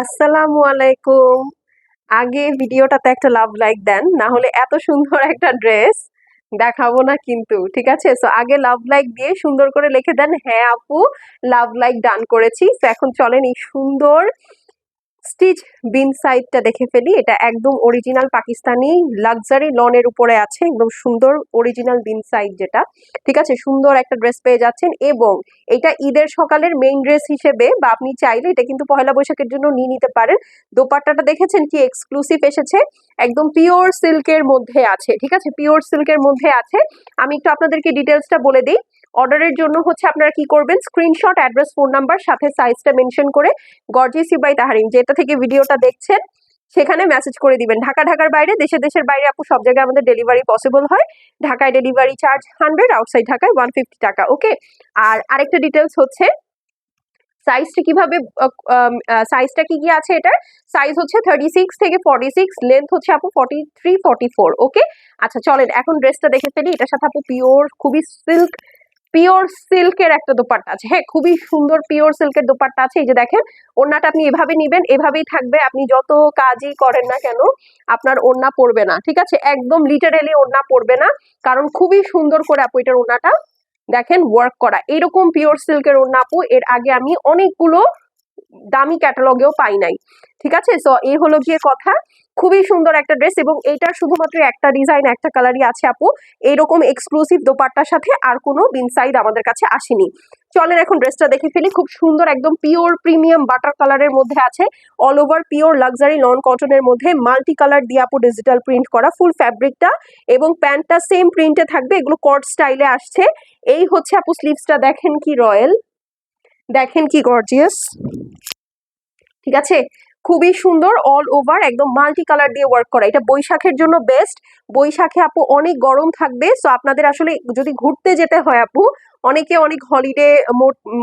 আসসালামু আলাইকুম। আগে ভিডিওটাতে একটা লাভ লাইক দেন, না হলে এত সুন্দর একটা ড্রেস দেখাবো না কিন্তু, ঠিক আছে? সো আগে লাভ লাইক দিয়ে সুন্দর করে লিখে দেন হ্যাঁ আপু লাভ লাইক ডান করেছি। তো এখন চলেন এই সুন্দর স্টিচ বিন সাইডটা দেখে ফেলি। এটা একদম অরিজিনাল পাকিস্তানি লাক্সারি লনের উপরে আছে, একদম সুন্দর অরিজিনাল বিন সাইড যেটা। ঠিক আছে? সুন্দর একটা ড্রেস পেয়ে যাচ্ছেন এবং এটা ঈদের সকালের মেইন ড্রেস হিসেবে বা আপনি চাইলে এটা কিন্তু পয়লা বৈশাখের জন্য নিয়ে নিতে পারেন। দোপাট্টাটা দেখেছেন কি? এক্সক্লুসিভ এসেছে। একদম পিওর সিল্কের মধ্যে আছে। ঠিক আছে? পিওর সিল্কের মধ্যে আছে। আমি একটু আপনাদেরকে ডিটেলসটা বলে দিই। অর্ডারের জন্য হচ্ছে আপনারা কি করবেন? স্ক্রিনশট অ্যাড্রেস ফোন নাম্বার সাথে সাইজটা মেনশন করে গর্জিয়াস বাই তাহারিন যেটা থেকে ভিডিওটা দেখছেন, সেখানে মেসেজ করে দিবেন। ঢাকা, ঢাকার বাইরে, দেশে, দেশের বাইরে আপু, সব জায়গায় আমাদের ডেলিভারি পসিবল হয়। ঢাকায় ডেলিভারি চার্জ হান্ড্রেড আউটসাইড ঢাকায় ওয়ান ফিফটি টাকা ওকে আর আরেকটা ডিটেলস হচ্ছে সাইজটা কীভাবে সাইজটা কি কি আছে এটার? সাইজ হচ্ছে থার্টি সিক্স থেকে ফর্টি সিক্স লেন্থ হচ্ছে আপু forty three forty four okay আচ্ছা চলেন, এখন ড্রেসটা দেখে ফেলি। এটার সাথে আপু পিওর খুবই সিল্ক পিওর সিল্কের একটা দোপাট্টা আছে। হ্যাঁ খুবই সুন্দর পিওর সিল্কের দোপাট্টা আছে। এই যে দেখেন, ওড়নাটা আপনি এভাবে নিবেন, এভাবেই থাকবে। আপনি যত কাজই করেন না কেন, আপনার ওড়না পড়বে না, ঠিক আছে? একদম লিটারেলি ওড়না পড়বে না, কারণ খুবই সুন্দর করে আপু এটার ওড়নাটা দেখেন ওয়ার্ক করা। এরকম পিওর সিল্কের ওড়না আপু, এর আগে আমি অনেকগুলো দামি ক্যাটালগেও পাই নাই। ঠিক আছে? সো এই হলো গিয়ে কথা। খুবই সুন্দর একটা ড্রেস এবং এইটার শুধুমাত্র একটা ডিজাইন একটা কালারই আছে আপু। এইরকম এক্সক্লুসিভ দোপাট্টার সাথে আর কোনো বিনসাইড আমাদের কাছে আসেনি। চলেন এখন ড্রেসটা দেখে ফেলি। খুব সুন্দর একদম পিওর প্রিমিয়াম বাটার কালারের মধ্যে আছে। All over pure luxury lawn কটনের মধ্যে মাল্টি কালার দিয়ে আপু ডিজিটাল প্রিন্ট করা। ফুল ফ্যাব্রিকটা এবং প্যান্টটা সেম প্রিন্টে থাকবে। এগুলো কট স্টাইলে আসছে। এই হচ্ছে আপু স্লিভসটা দেখেন কি রয়্যাল দেখেন কি গর্জিয়াস ঠিক আছে? খুবই সুন্দর অল ওভার একদম মাল্টি কালার দিয়ে ওয়ার্ক করা। এটা বৈশাখের জন্য বেস্ট বৈশাখে আপু অনেক গরম থাকবে। সো আপনাদের আসলে যদি ঘুরতে যেতে হয় আপু অনেকে অনেক হলিডে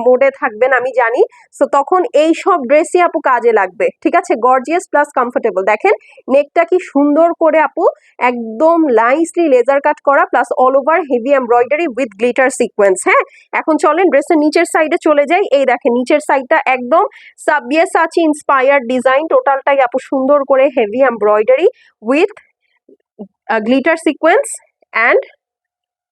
মোডে থাকবেন, আমি জানি। সো তখন এই সব ড্রেসই আপু কাজে লাগবে। ঠিক আছে? গর্জিয়াস প্লাস কমফোর্টেবল দেখেন নেকটা কি সুন্দর করে আপু একদম লাইসলি লেজার কাট করা plus all over heavy embroidery with glitter sequence হ্যাঁ? এখন চলেন ড্রেসের নিচের সাইডে চলে যাই। এই দেখেন, নিচের সাইডটা একদম সাবিয়ে সাচি ইন্সপায়ার্ড ডিজাইন টোটালটাই আপু সুন্দর করে heavy embroidery with glitter sequence and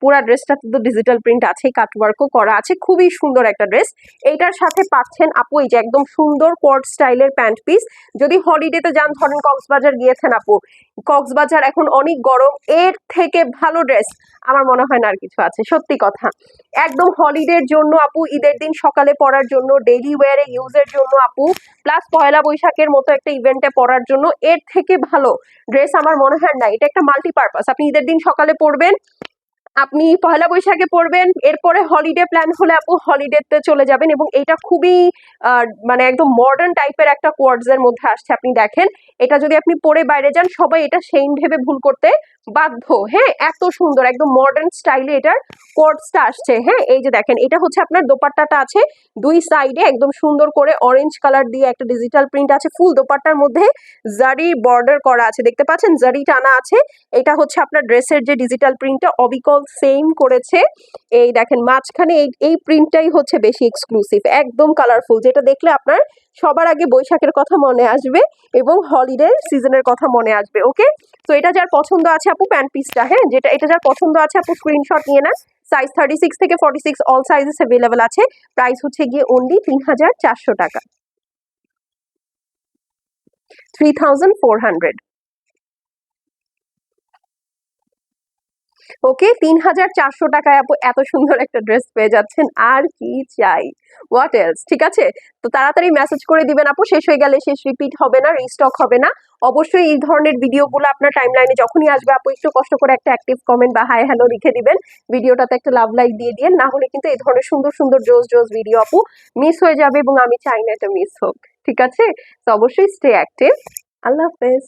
পুরো ড্রেসটা তো ডিজিটাল প্রিন্ট আছে কাটওয়ার্কও করা আছে, খুবই সুন্দর একটা ড্রেস এইটার সাথে পাচ্ছেন আপু এই যে একদম সুন্দর কোয়ার্ড স্টাইলের প্যান্ট পিস যদি হলিডেতে যান, ধরেন কক্সবাজার গিয়েছেন আপু, কক্সবাজার এখন অনেক গরম, এর থেকে ভালো ড্রেস আমার মনে হয় না আর কিছু আছে, সত্যি কথা। একদম হলিডের জন্য আপু, ঈদের দিন সকালে পরার জন্য ডেইলি ওয়ারে ইউজের জন্য আপু প্লাস পয়লা বৈশাখের মতো একটা ইভেন্টে পরার জন্য এর থেকে ভালো ড্রেস আমার মনে হয় না। এটা একটা মাল্টিপারপাস আপনি ঈদের দিন সকালে পরবেন আপনি পয়লা বৈশাখে পড়বেন, এরপরে হলিডে প্ল্যান হলে আপু হলিডেতে চলে যাবেন এবং এটা খুবই মানে একদম মডার্ন টাইপের একটা কোয়ার্ডস এর মধ্যে আসছে, আপনি দেখেন। এটা যদি আপনি পরে বাইরে যান, সবাই এটা সেইম ভেবে ভুল করতে বাধ্য। হ্যাঁ এত সুন্দর, একদম মডার্ন স্টাইলে এটার কোয়ার্ডসটা আসছে। হ্যাঁ এই যে দেখেন, এটা হচ্ছে আপনার দোপাট্টাটা আছে, দুই সাইডে একদম সুন্দর করে অরেঞ্জ কালার দিয়ে একটা ডিজিটাল প্রিন্ট আছে ফুল দোপাট্টার মধ্যে জারি বর্ডার করা আছে। দেখতে পাচ্ছেন? জারি টানা আছে। এটা হচ্ছে আপনার ড্রেসের যে ডিজিটাল প্রিন্টটা অবিকল সেম করেছে। এই দেখেন, মাঝখানে এই এই প্রিন্টটাই হচ্ছে বেশি এক্সক্লুসিভ একদম কালারফুল যেটা দেখলে আপনার সবার আগে বৈশাখের কথা মনে আসবে এবং হলিডে সিজনের কথা মনে আসবে ওকে তো এটা যার পছন্দ আছে আপু প্যান্ট পিসটা হ্যাঁ? যেটা, এটা যার পছন্দ আছে আপু স্ক্রিনশট নিয়ে নেন। সাইজ থার্টি সিক্স থেকে forty six all sizes available আছে। প্রাইস হচ্ছে গিয়ে অনলি তিন হাজার চারশো টাকা। Three thousand four hundred okay তিন হাজার চারশো টাকায় আপু এত সুন্দর একটা ড্রেস পেয়ে যাচ্ছেন, আর কি চাই? হোয়াট এলস ঠিক আছে? তো তাড়াতাড়ি মেসেজ করে দিবেন আপু, শেষ হয়ে গেলে শেষ রিপিট হবে না রিস্টক হবে না। অবশ্যই এই ধরনের ভিডিওগুলো আপনার টাইম লাইনে যখনই আসবে আপু, একটু কষ্ট করে একটা অ্যাক্টিভ কমেন্ট বা হাই হ্যালো লিখে দিবেন। ভিডিওটাতে একটা লাভ লাইক দিয়ে দিয়ে না হলে কিন্তু এই ধরনের সুন্দর সুন্দর, জোস জোস ভিডিও আপু মিস হয়ে যাবে এবং আমি চাই না এটা মিস হোক। ঠিক আছে? তো অবশ্যই স্টে অ্যাক্টিভ আল্লাহ হাফেজ।